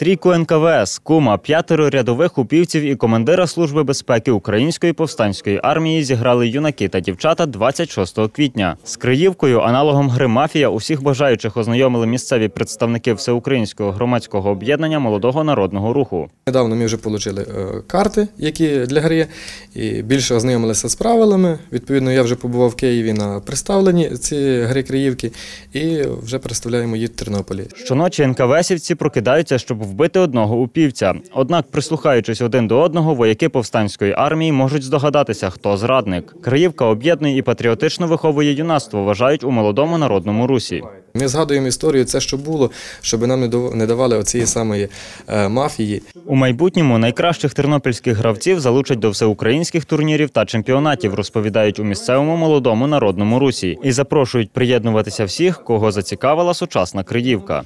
Трійку НКВС, кума, п'ятеро рядових упівців і командира служби безпеки Української повстанської армії зіграли юнаки та дівчата 26 квітня. З Криївкою, аналогом гри мафія, усіх бажаючих ознайомили місцеві представники всеукраїнського громадського об'єднання молодого народного руху. Недавно ми вже отримали карти, які для гри, і більше ознайомилися з правилами. Відповідно, я вже побував в Києві на представленні цієї гри Криївки і вже представляємо її в Тернополі. Щоночі НКВСівці прокидаються, щоб вбити одного упівця. Однак, прислухаючись один до одного, вояки повстанської армії можуть здогадатися, хто зрадник. Криївка об'єднує і патріотично виховує юнацтво, вважають у молодому народному русі. Ми згадуємо історію, це що було, щоб нам не давали оцієї самої е, мафії. У майбутньому найкращих тернопільських гравців залучать до всеукраїнських турнірів та чемпіонатів, розповідають у місцевому молодому народному русі, і запрошують приєднуватися всіх, кого зацікавила сучасна Криївка.